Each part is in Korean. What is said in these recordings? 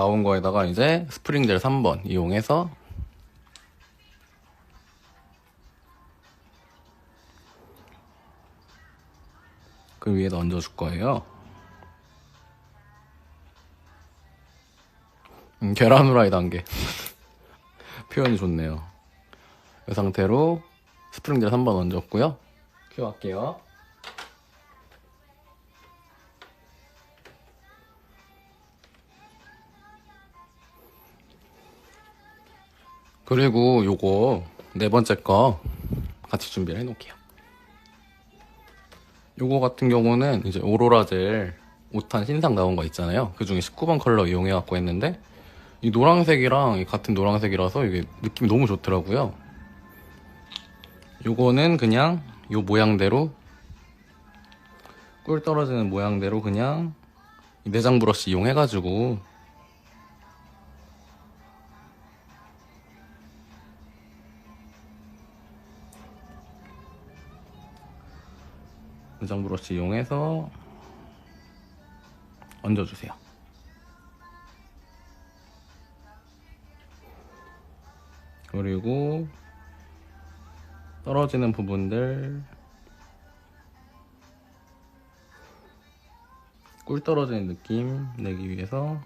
나온 거에다가 이제 스프링젤 3번 이용해서 그 위에다 얹어줄 거예요. 음, 계란 후라이 단계. 표현이 좋네요. 이 상태로 스프링젤 3번 얹었고요. 큐 할게요. 그리고 요거 네 번째 거 같이 준비를 해 놓을게요. 요거 같은 경우는 이제 오로라 젤 5탄 신상 나온 거 있잖아요. 그 중에 19번 컬러 이용해 갖고 했는데 이 노란색이랑 이 같은 노란색이라서 이게 느낌이 너무 좋더라고요. 요거는 그냥 요 모양대로 꿀 떨어지는 모양대로 그냥 이 내장 브러쉬 이용해가지고 내장 브러쉬 이용해서 얹어주세요. 그리고 떨어지는 부분들 꿀 떨어지는 느낌 내기 위해서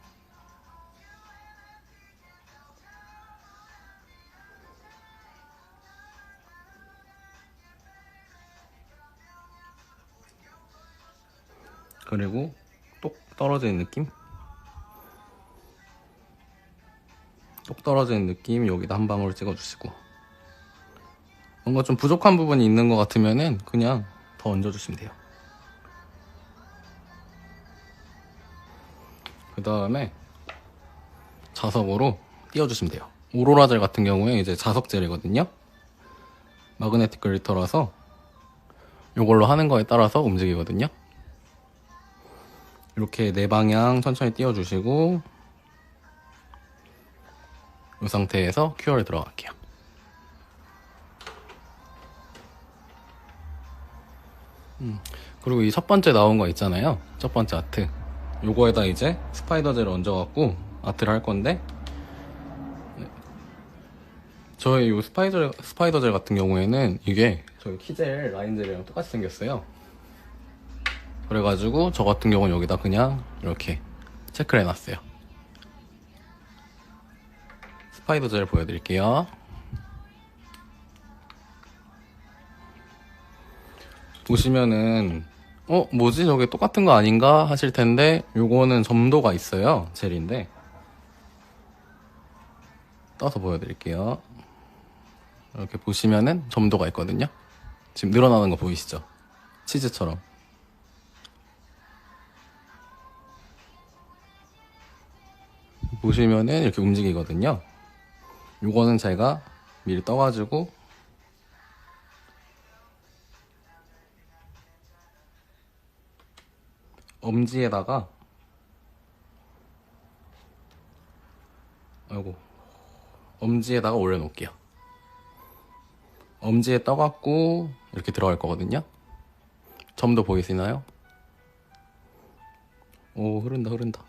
그리고 똑 떨어지는 느낌? 똑 떨어지는 느낌 여기다 한 방울 찍어주시고. 뭔가 좀 부족한 부분이 있는 것 같으면은 그냥 더 얹어주시면 돼요. 그 다음에 자석으로 띄워주시면 돼요. 오로라 젤 같은 경우에 이제 자석 젤이거든요. 마그네틱 글리터라서 이걸로 하는 거에 따라서 움직이거든요 이렇게 네 방향 천천히 띄워주시고 이 상태에서 큐어를 들어갈게요. 음, 그리고 이 첫 번째 나온 거 있잖아요. 첫 번째 아트. 요거에다 이제 스파이더 젤을 얹어갖고 아트를 할 건데 네. 저희 요 스파이더, 스파이더 젤 같은 경우에는 이게 저희 키젤 라인 젤이랑 똑같이 생겼어요. 그래가지고 저 같은 경우는 여기다 그냥 이렇게 체크를 해놨어요. 스파이더 젤 보여드릴게요. 보시면은 어 뭐지 저게 똑같은 거 아닌가 하실 텐데 요거는 점도가 있어요 젤인데 떠서 보여드릴게요. 이렇게 보시면은 점도가 있거든요. 지금 늘어나는 거 보이시죠? 치즈처럼. 보시면은 이렇게 움직이거든요. 요거는 제가 미리 떠가지고 엄지에다가 아이고 엄지에다가 올려놓을게요. 엄지에 떠갖고 이렇게 들어갈 거거든요. 점도 보이시나요? 오 흐른다 흐른다.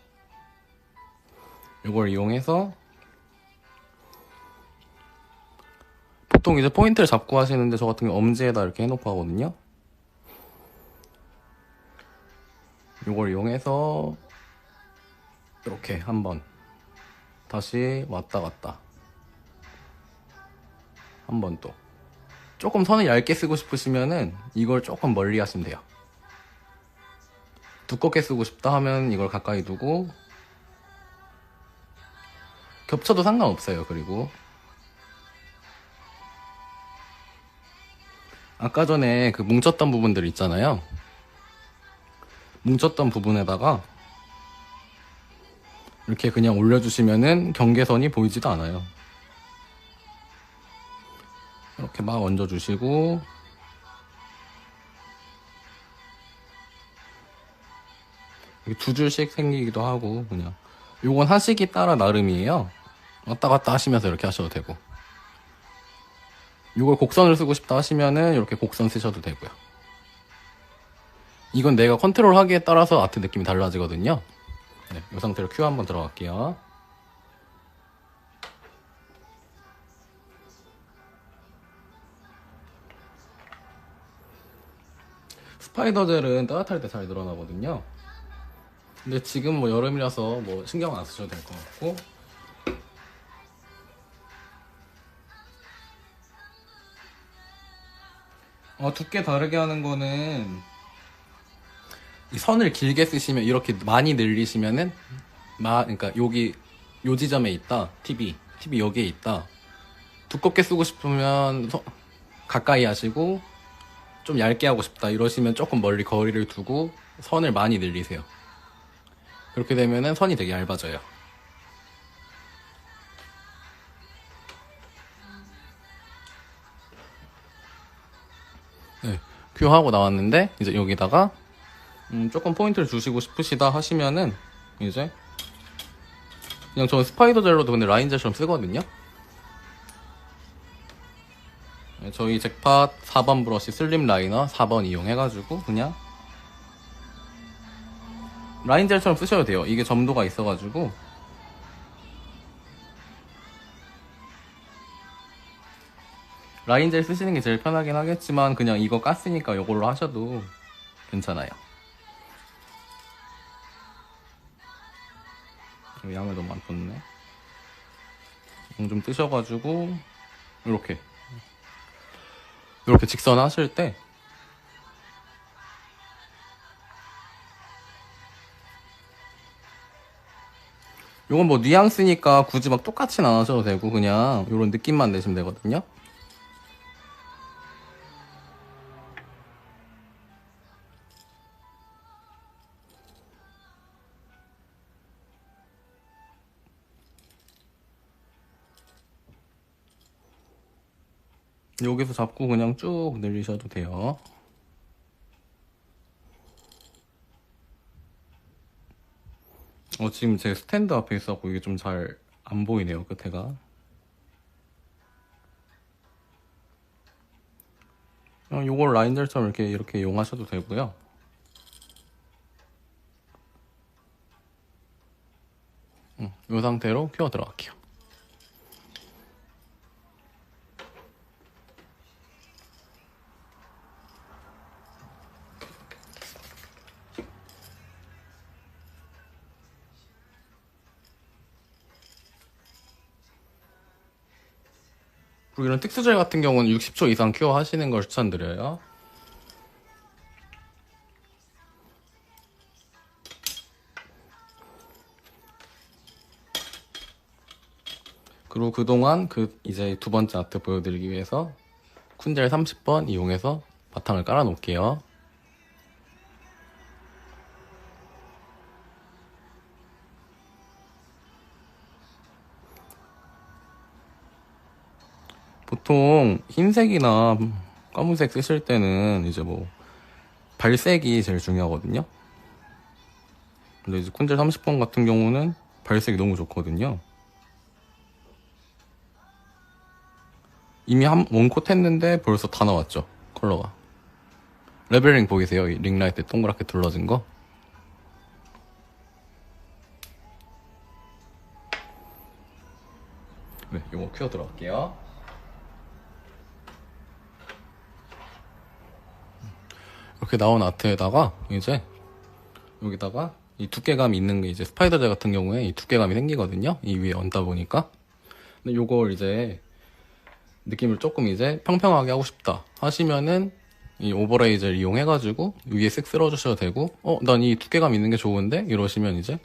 이걸 이용해서 보통 이제 포인트를 잡고 하시는데 저 같은 경우 엄지에다 이렇게 해놓고 하거든요. 이걸 이용해서 이렇게 한번 다시 왔다 갔다 한 번 또 조금 선을 얇게 쓰고 싶으시면은 이걸 조금 멀리 하시면 돼요. 두껍게 쓰고 싶다 하면 이걸 가까이 두고 겹쳐도 상관없어요. 그리고 아까 전에 그 뭉쳤던 부분들 있잖아요. 뭉쳤던 부분에다가 이렇게 그냥 올려주시면은 경계선이 보이지도 않아요. 이렇게 막 얹어주시고 두 줄씩 생기기도 하고 그냥 요건 하시기 따라 나름이에요. 왔다 갔다 하시면서 이렇게 하셔도 되고. 요걸 곡선을 쓰고 싶다 하시면은 이렇게 곡선 쓰셔도 되고요. 이건 내가 컨트롤 하기에 따라서 아트 느낌이 달라지거든요. 네, 이 상태로 큐 한번 들어갈게요. 스파이더 젤은 따뜻할 때 잘 늘어나거든요. 근데 지금 뭐 여름이라서 뭐 신경 안 쓰셔도 될 것 같고. 어, 두께 다르게 하는 거는 이 선을 길게 쓰시면 이렇게 많이 늘리시면은 마 그러니까 여기 요 지점에 있다. TV TV 여기에 있다. 두껍게 쓰고 싶으면 서- 가까이 하시고 좀 얇게 하고 싶다. 이러시면 조금 멀리 거리를 두고 선을 많이 늘리세요 그렇게 되면은 선이 되게 얇아져요 네, 큐 하고 나왔는데 이제 여기다가 음, 조금 포인트를 주시고 싶으시다 하시면은 이제 그냥 저는 스파이더 젤로도 근데 라인 젤처럼 쓰거든요. 네, 저희 잭팟 4번 브러쉬 슬림 라이너 4번 이용해가지고 그냥 라인 젤처럼 쓰셔도 돼요. 이게 점도가 있어가지고 라인 젤 쓰시는 게 제일 편하긴 하겠지만 그냥 이거 깠으니까 이걸로 하셔도 괜찮아요. 양을 너무 안 뒀네. 음, 좀 뜨셔가지고 이렇게 이렇게 직선 하실 때 요건 뭐 뉘앙스니까 굳이 막 똑같이는 안 하셔도 되고 그냥 이런 느낌만 내시면 되거든요. 여기서 잡고 그냥 쭉 늘리셔도 돼요. 어, 지금 제 스탠드 앞에 있어갖고 이게 좀 잘 안 보이네요, 끝에가. 그냥 요걸 라인들처럼 이렇게, 이렇게 이용하셔도 되고요. 음, 이 상태로 큐어 들어갈게요. 그리고 이런 특수젤 같은 경우는 60초 이상 큐어 하시는 걸 추천드려요. 그리고 그동안 그 이제 두 번째 아트 보여드리기 위해서 쿤젤 30번 이용해서 바탕을 깔아 놓을게요. 보통 흰색이나 검은색 쓰실 때는 이제 뭐 발색이 제일 중요하거든요. 근데 이제 쿤젤 30번 같은 경우는 발색이 너무 좋거든요. 이미 한 원콧 했는데 벌써 다 나왔죠 컬러가. 레벨링 보이세요? 이 링라이트 동그랗게 둘러진 거. 네, 이거 큐어 들어갈게요. 이렇게 나온 아트에다가 이제 여기다가 이 두께감이 있는 게 이제 스파이더젤 같은 경우에 이 두께감이 생기거든요. 이 위에 얹다 보니까. 근데 요걸 이제 느낌을 조금 이제 평평하게 하고 싶다 하시면은 이 오버레이즈를 이용해가지고 위에 쓱 쓸어주셔도 되고 어 난 이 두께감 있는 게 좋은데 이러시면 이제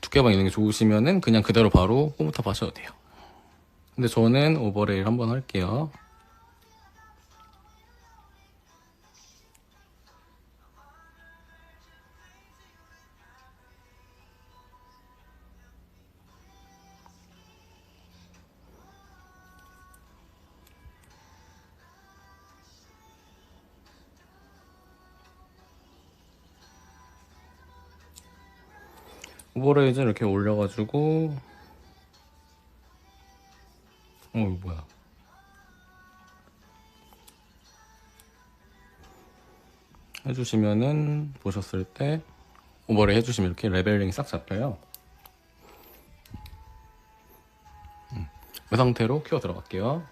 두께감 있는 게 좋으시면은 그냥 그대로 바로 홈탑 하셔도 돼요. 근데 저는 오버레이를 한번 할게요. 오버레이즈 이렇게 올려가지고. 어 이거 뭐야. 해주시면은 보셨을 때 오버레이 해주시면 이렇게 레벨링이 싹 잡혀요. 음, 이 상태로 큐어 들어갈게요.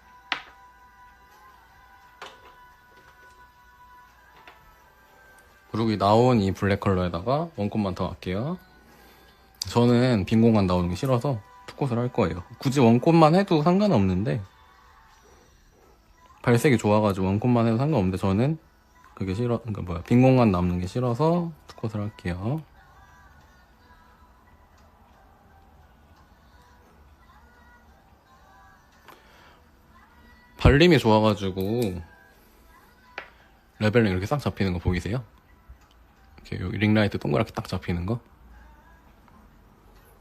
그리고 이 나온 이 블랙 컬러에다가 원콧만 더 할게요. 저는 빈 공간 나오는 게 싫어서 투콧을 할 거예요. 굳이 원콧만 해도 상관없는데 발색이 좋아가지고 원콧만 해도 상관없는데 저는 그게 싫어, 그러니까 뭐야 빈 공간 남는 게 싫어서 투콧을 할게요. 발림이 좋아가지고 레벨링 이렇게 싹 잡히는 거 보이세요? 이렇게 링라이트 동그랗게 딱 잡히는 거.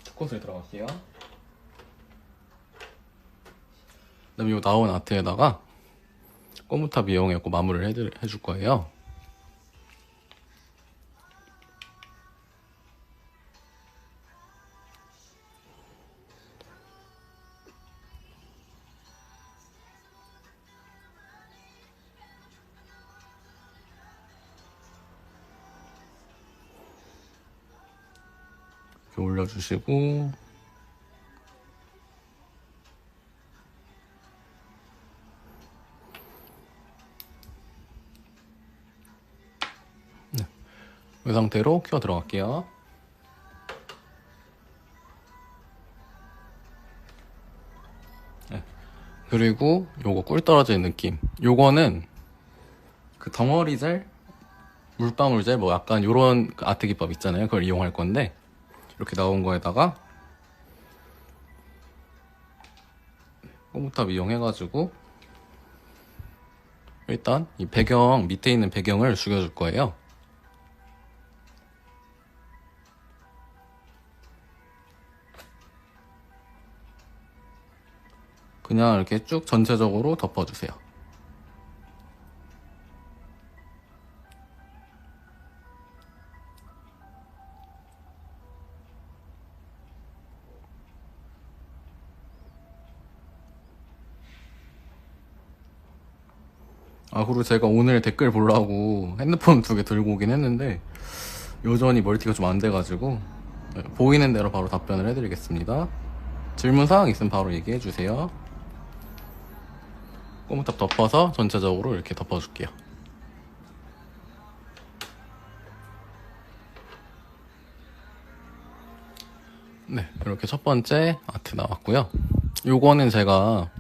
투콧을 들어갈게요. 그다음에 이 나온 아트에다가 꼬무탑 이용해갖고 마무리를 해줄 거예요. 올려주시고 네. 이 상태로 큐어 들어갈게요. 네. 그리고 요거 꿀 떨어지는 느낌. 요거는 그 덩어리 젤, 물방울 젤, 뭐 약간 요런 그 아트 기법 있잖아요. 그걸 이용할 건데 이렇게 나온 거에다가 꼬무탑 이용해가지고 일단 이 배경 밑에 있는 배경을 죽여줄 거예요. 그냥 이렇게 쭉 전체적으로 덮어주세요. 아, 그리고 제가 오늘 댓글 보려고 핸드폰 두 개 들고 오긴 했는데, 여전히 멀티가 좀 안 돼가지고, 네, 보이는 대로 바로 답변을 해드리겠습니다. 질문 사항 있으면 바로 얘기해 주세요. 꼬무탑 덮어서 전체적으로 이렇게 덮어줄게요. 네, 이렇게 첫 번째 아트 나왔고요. 요거는 제가 그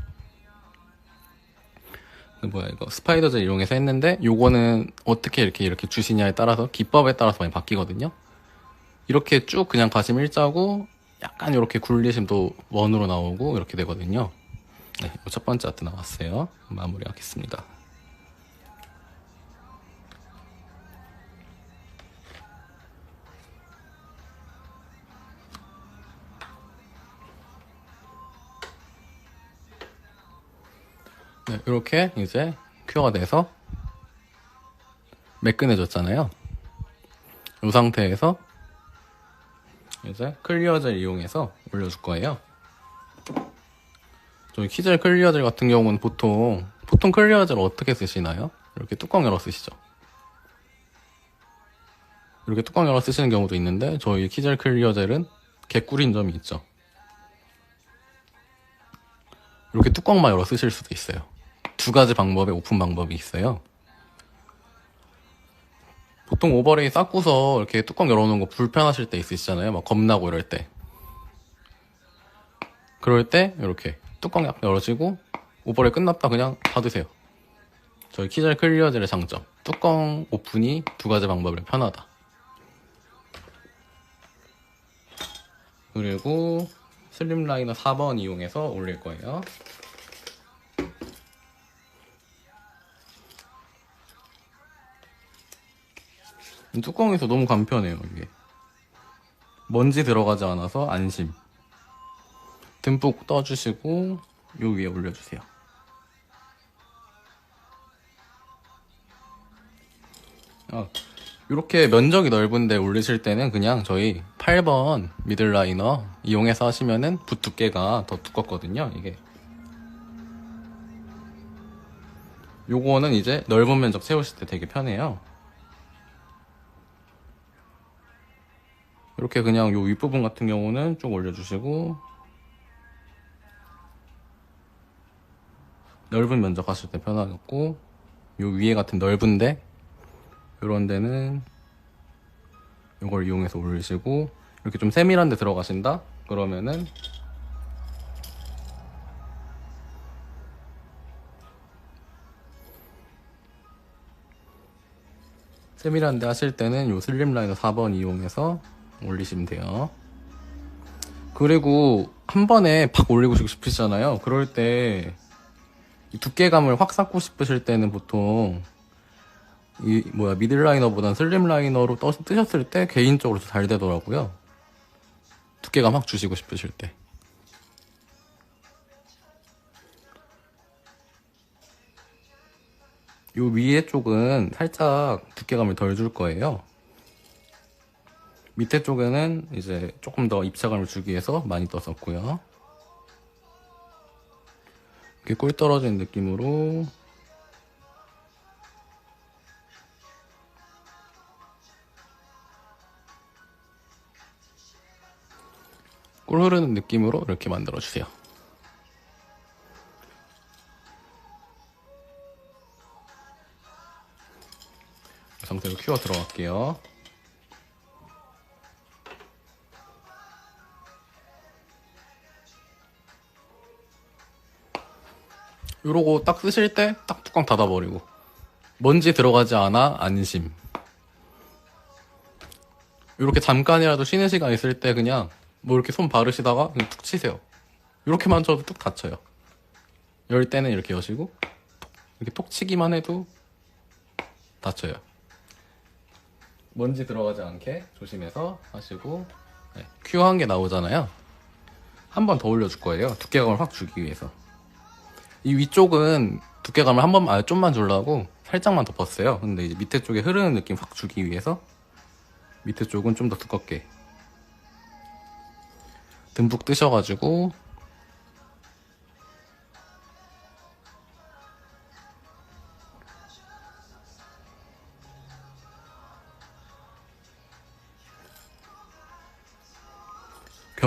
뭐야 이거 스파이더젤 이용해서 했는데 요거는 어떻게 이렇게 이렇게 주시냐에 따라서 기법에 따라서 많이 바뀌거든요. 이렇게 쭉 그냥 가시면 일자고 약간 이렇게 굴리시면 또 원으로 나오고 이렇게 되거든요. 네, 첫 번째 아트 나왔어요. 마무리하겠습니다. 네, 이렇게 이제 큐어가 돼서 매끈해졌잖아요. 이 상태에서 이제 클리어젤 이용해서 올려줄 거예요. 저희 키젤 클리어젤 같은 경우는 보통 보통 클리어젤 어떻게 쓰시나요? 이렇게 뚜껑 열어 쓰시죠. 이렇게 뚜껑 열어 쓰시는 경우도 있는데 저희 키젤 클리어젤은 개꿀인 점이 있죠. 이렇게 뚜껑만 열어 쓰실 수도 있어요. 두 가지 방법의 오픈 방법이 있어요. 보통 오버레이 쌓고서 이렇게 뚜껑 열어놓은 거 불편하실 때 있으시잖아요. 막 겁나고 이럴 때. 그럴 때 이렇게 뚜껑 약 열어지고 오버레이 끝났다 그냥 닫으세요. 저희 키젤 클리어젤의 장점. 뚜껑 오픈이 두 가지 방법이 편하다. 그리고 슬림 라이너 4번 이용해서 올릴 거예요. 뚜껑에서 너무 간편해요, 이게. 먼지 들어가지 않아서 안심. 듬뿍 떠주시고, 요 위에 올려주세요. 아, 이렇게 면적이 넓은데 올리실 때는 그냥 저희 8번 미들라이너 이용해서 하시면은 붓 두께가 더 두껍거든요, 이게. 요거는 이제 넓은 면적 채우실 때 되게 편해요. 이렇게 그냥 요 윗부분 같은 경우는 쭉 올려주시고 넓은 면적 하실 때 편하겠고 요 위에 같은 넓은데 이런 데는 이걸 이용해서 올리시고 이렇게 좀 세밀한 데 들어가신다? 그러면은 세밀한 데 하실 때는 요 슬림 라이너 4번 이용해서 올리시면 돼요. 그리고 한 번에 팍 올리고 싶으시잖아요. 그럴 때이 두께감을 확 쌓고 싶으실 때는 보통 이 뭐야 미들 라이너보단 슬림 라이너로 떠, 뜨셨을 때 개인적으로 더잘 되더라고요. 두께감 확 주시고 싶으실 때. 요 위에 쪽은 살짝 두께감을 덜 줄 거예요. 밑에 쪽에는 이제 조금 더 입체감을 주기 위해서 많이 떴었고요. 이렇게 꿀 떨어지는 느낌으로 꿀 흐르는 느낌으로 이렇게 만들어 주세요. 이 상태로 큐어 들어갈게요. 요러고 딱 쓰실 때 딱 뚜껑 닫아버리고. 먼지 들어가지 않아? 안심. 이렇게 잠깐이라도 쉬는 시간 있을 때 그냥 뭐 이렇게 손 바르시다가 그냥 툭 치세요. 이렇게만 쳐도 뚝 닫혀요. 열 때는 이렇게 여시고 톡, 이렇게 톡 치기만 해도 닫혀요. 먼지 들어가지 않게 조심해서 하시고 네, 큐한 개 나오잖아요. 한 번 더 올려줄 거예요. 두께감을 확 주기 위해서 이 위쪽은 두께감을 한 번만, 아, 좀만 주려고 살짝만 덮었어요. 근데 이제 밑에 쪽에 흐르는 느낌 확 주기 위해서 밑에 쪽은 좀 더 두껍게 듬뿍 뜨셔가지고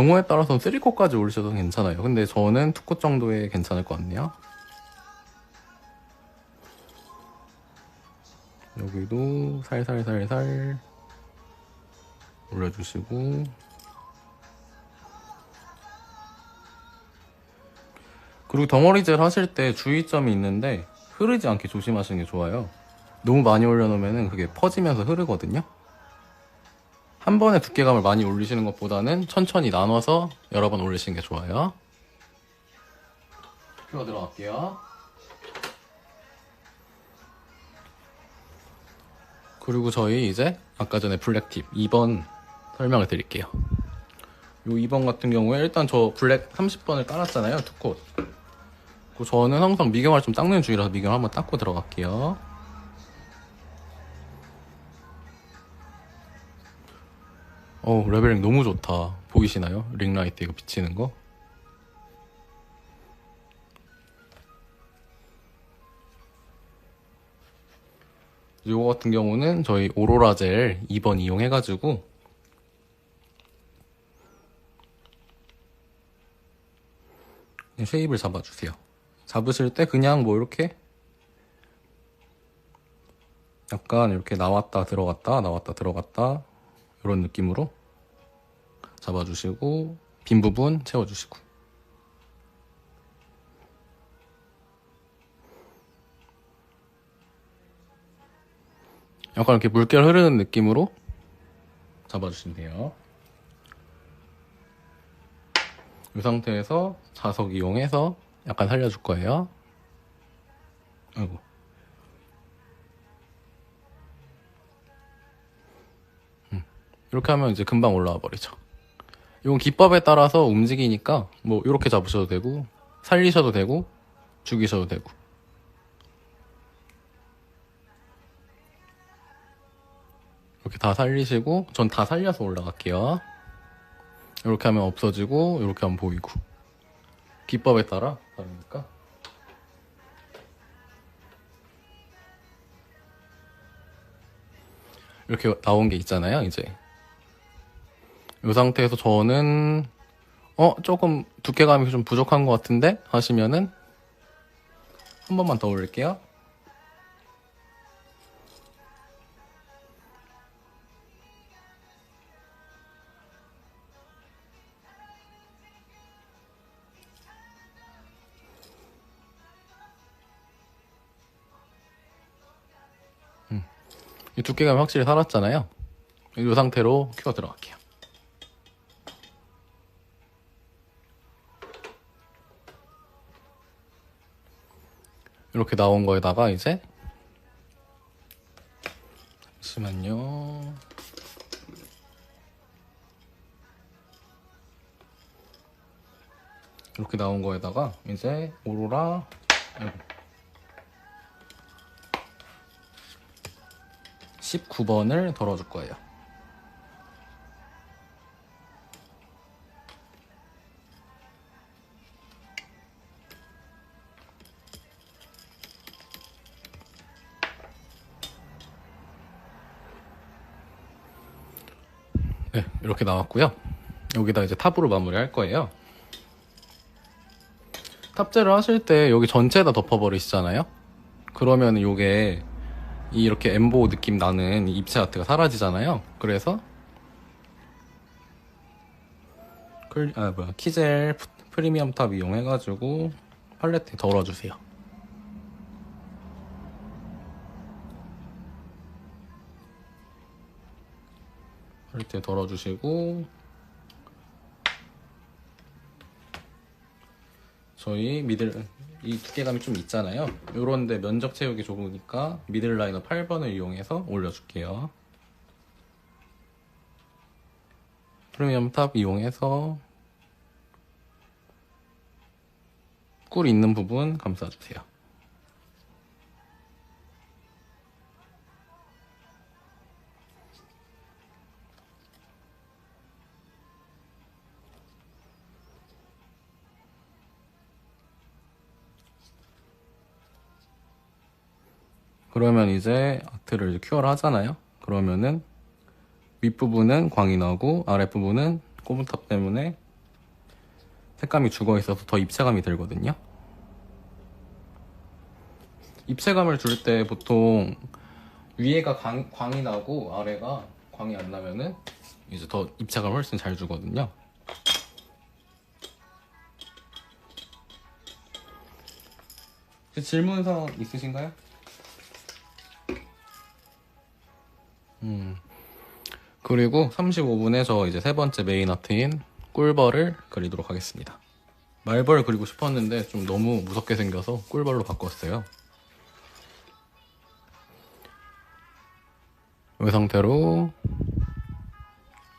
경우에 따라서는 3코까지 올리셔도 괜찮아요. 근데 저는 2코 정도에 괜찮을 것 같네요. 여기도 살살살살 올려주시고 그리고 덩어리질 하실 때 주의점이 있는데 흐르지 않게 조심하시는 게 좋아요. 너무 많이 올려놓으면 그게 퍼지면서 흐르거든요. 한 번에 두께감을 많이 올리시는 것보다는 천천히 나눠서 여러 번 올리시는 게 좋아요. 큐어 들어갈게요. 그리고 저희 이제 아까 전에 블랙팁 2번 설명을 드릴게요. 요 2번 같은 경우에 일단 저 블랙 30번을 깔았잖아요. 두 콧. 그 저는 항상 미경을 좀 닦는 중이라서 미경 한번 닦고 들어갈게요. 어 레벨링 너무 좋다. 보이시나요? 링라이트 이거 비치는 거? 요거 같은 경우는 저희 오로라 젤 2번 이용해가지고 쉐입을 잡아주세요. 잡으실 때 그냥 뭐 이렇게 약간 이렇게 나왔다 들어갔다 나왔다 들어갔다 이런 느낌으로 잡아주시고 빈 부분 채워주시고 약간 이렇게 물결 흐르는 느낌으로 잡아주시면 돼요. 이 상태에서 자석 이용해서 약간 살려줄 거예요. 아이고. 이렇게 하면 이제 금방 올라와 버리죠. 이건 기법에 따라서 움직이니까 뭐 이렇게 잡으셔도 되고 살리셔도 되고 죽이셔도 되고 이렇게 다 살리시고 전 다 살려서 올라갈게요. 이렇게 하면 없어지고 이렇게 하면 보이고 기법에 따라 다르니까 이렇게 나온 게 있잖아요 이제 이 상태에서 저는 어 조금 두께감이 좀 부족한 것 같은데 하시면은 한 번만 더 올릴게요. 음. 이 두께감이 확실히 살았잖아요. 이 상태로 큐가 들어갈게요. 이렇게 나온 거에다가 이제 잠시만요. 이렇게 나온 거에다가 이제 오로라 아이고. 19번을 덜어줄 거예요. 이렇게 나왔고요. 여기다 이제 탑으로 마무리할 거예요. 탑재를 하실 때 여기 전체에다 덮어버리시잖아요. 그러면 요게 이 이렇게 엠보 느낌 나는 이 입체 아트가 사라지잖아요. 그래서 클, 아 뭐야 키젤 프- 프리미엄 탑 이용해가지고 팔레트에 덜어주세요. 팔레트에 덜어주시고 저희 미들 이 두께감이 좀 있잖아요. 요런데 면적 채우기 좋으니까 미들 라이너 8번을 이용해서 올려줄게요. 프리미엄 탑 이용해서 꿀 있는 부분 감싸주세요. 그러면 이제 아트를 이제 큐어를 하잖아요. 그러면은 윗부분은 광이 나고 아랫부분은 꼬분탑 때문에 색감이 죽어 있어서 더 입체감이 들거든요. 입체감을 줄 때 보통 위에가 광, 광이 나고 아래가 광이 안 나면은 이제 더 입체감 훨씬 잘 주거든요. 질문사항 있으신가요? 음. 그리고 35분에 저 이제 세 번째 메인 아트인 꿀벌을 그리도록 하겠습니다. 말벌 그리고 싶었는데 좀 너무 무섭게 생겨서 꿀벌로 바꿨어요. 이 상태로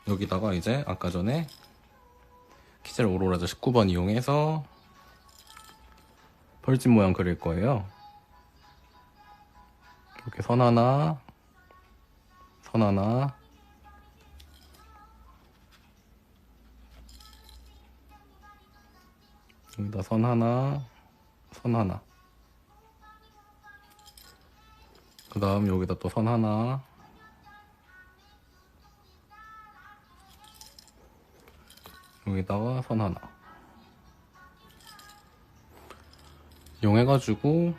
여기다가 이제 아까 전에 키젤 오로라즈 19번 이용해서 벌집 모양 그릴 거예요. 이렇게 선 하나, 선 하나, 여기다 선 하나, 선 하나. 그 다음 여기다 또 선 하나. 여기다가 선 하나. 이용해가지고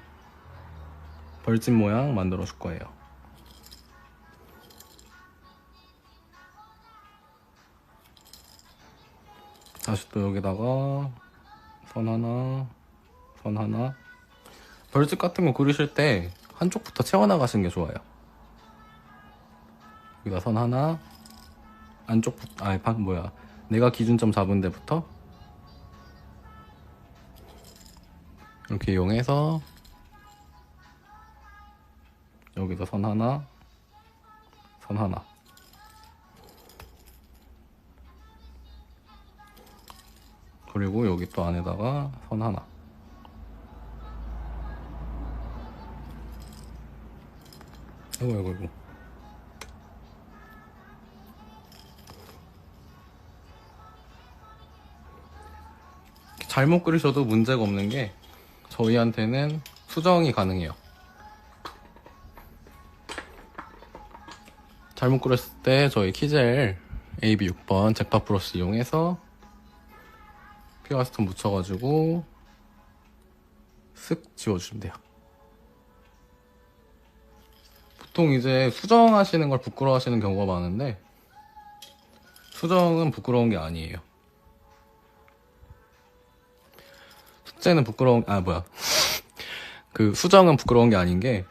벌집 모양 만들어 줄 거예요. 다시 또 여기다가 선 하나, 선 하나. 벌집 같은 거 그리실 때 한쪽부터 채워나가시는 게 좋아요. 여기다 선 하나, 안쪽부터, 아니, 방, 뭐야. 내가 기준점 잡은 데부터 이렇게 이용해서 여기다 선 하나, 선 하나. 그리고 여기 또 안에다가 선 하나. 아이고, 아이고, 아이고. 잘못 그리셔도 문제가 없는 게 저희한테는 수정이 가능해요. 잘못 그렸을 때 저희 키젤 AB6번 잭파 플러스 이용해서 피어스톤 묻혀가지고 쓱 지워주시면 돼요. 보통 이제 수정하시는 걸 부끄러워하시는 경우가 많은데 수정은 부끄러운 게 아니에요. 숙제는 부끄러운 아 뭐야 그 수정은 부끄러운 게 아닌 게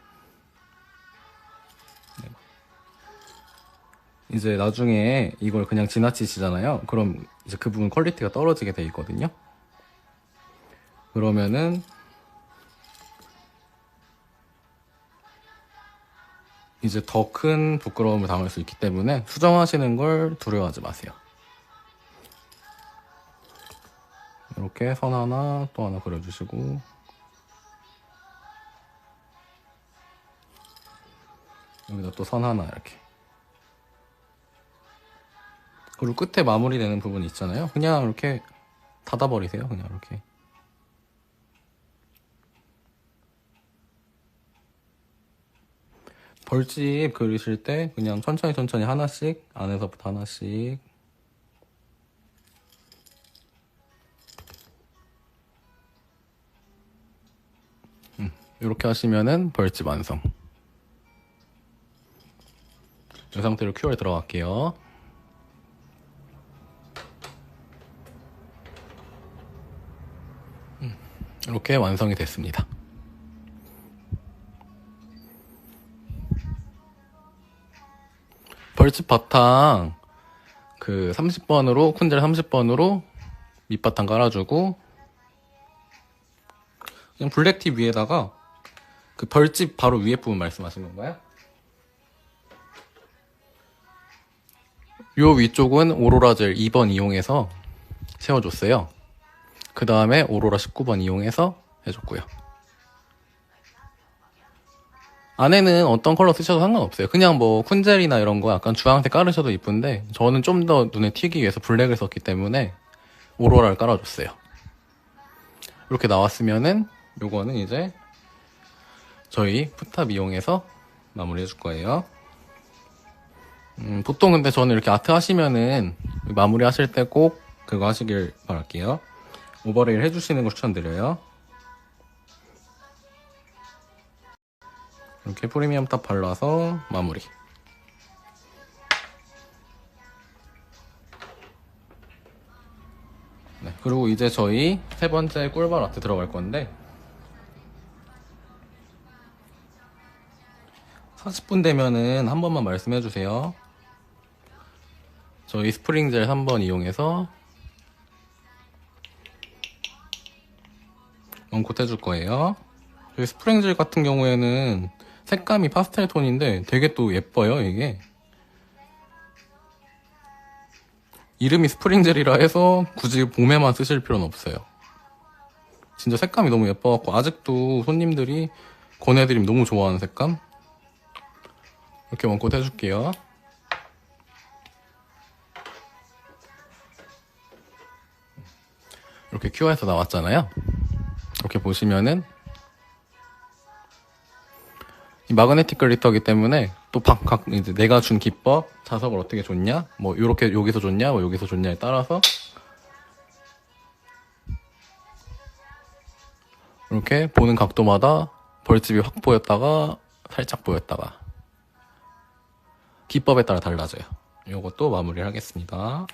이제 나중에 이걸 그냥 지나치시잖아요. 그럼 이제 그 부분 퀄리티가 떨어지게 돼 있거든요. 그러면은 이제 더 큰 부끄러움을 당할 수 있기 때문에 수정하시는 걸 두려워하지 마세요. 이렇게 선 하나 또 하나 그려주시고 여기다 또 선 하나 이렇게 그리고 끝에 마무리되는 부분 있잖아요. 그냥 이렇게 닫아버리세요. 그냥 이렇게. 벌집 그리실 때 그냥 천천히 천천히 하나씩 안에서부터 하나씩. 음, 이렇게 하시면은 벌집 완성. 이 상태로 큐어에 들어갈게요 이렇게 완성이 됐습니다 벌집 바탕 그 30번으로 쿤젤 30번으로 밑바탕 깔아주고 그냥 블랙팁 위에다가 그 벌집 바로 위에 부분 말씀하신 건가요? 요 위쪽은 오로라 젤 2번 이용해서 세워줬어요. 그 다음에 오로라 19번 이용해서 해줬고요. 안에는 어떤 컬러 쓰셔도 상관없어요. 그냥 뭐 쿤젤이나 이런 거 약간 주황색 깔으셔도 이쁜데 저는 좀 더 눈에 튀기 위해서 블랙을 썼기 때문에 오로라를 깔아줬어요. 이렇게 나왔으면은 요거는 이제 저희 푸탑 이용해서 마무리 해줄 거예요. 음, 보통 근데 저는 이렇게 아트 하시면은 마무리 하실 때 꼭 그거 하시길 바랄게요. 오버레일 해주시는 걸 추천드려요. 이렇게 프리미엄 탑 발라서 마무리. 네, 그리고 이제 저희 세 번째 꿀벌 아트 들어갈 건데 40분 되면은 한 번만 말씀해 주세요. 저희 스프링젤 3번 이용해서 원콧 해줄 거예요. 저희 스프링젤 같은 경우에는 색감이 파스텔 톤인데 되게 또 예뻐요, 이게. 이름이 스프링젤이라 해서 굳이 봄에만 쓰실 필요는 없어요. 진짜 색감이 너무 예뻐갖고 아직도 손님들이 권해드리면 너무 좋아하는 색감? 이렇게 원콧 해줄게요. 이렇게 큐어에서 나왔잖아요. 이렇게 보시면은 이 마그네틱 글리터기 때문에 또 각각 이제 내가 준 기법 자석을 어떻게 줬냐 뭐 이렇게 여기서 줬냐 뭐 여기서 줬냐에 따라서 이렇게 보는 각도마다 벌집이 확 보였다가 살짝 보였다가 기법에 따라 달라져요. 이것도 마무리를 하겠습니다.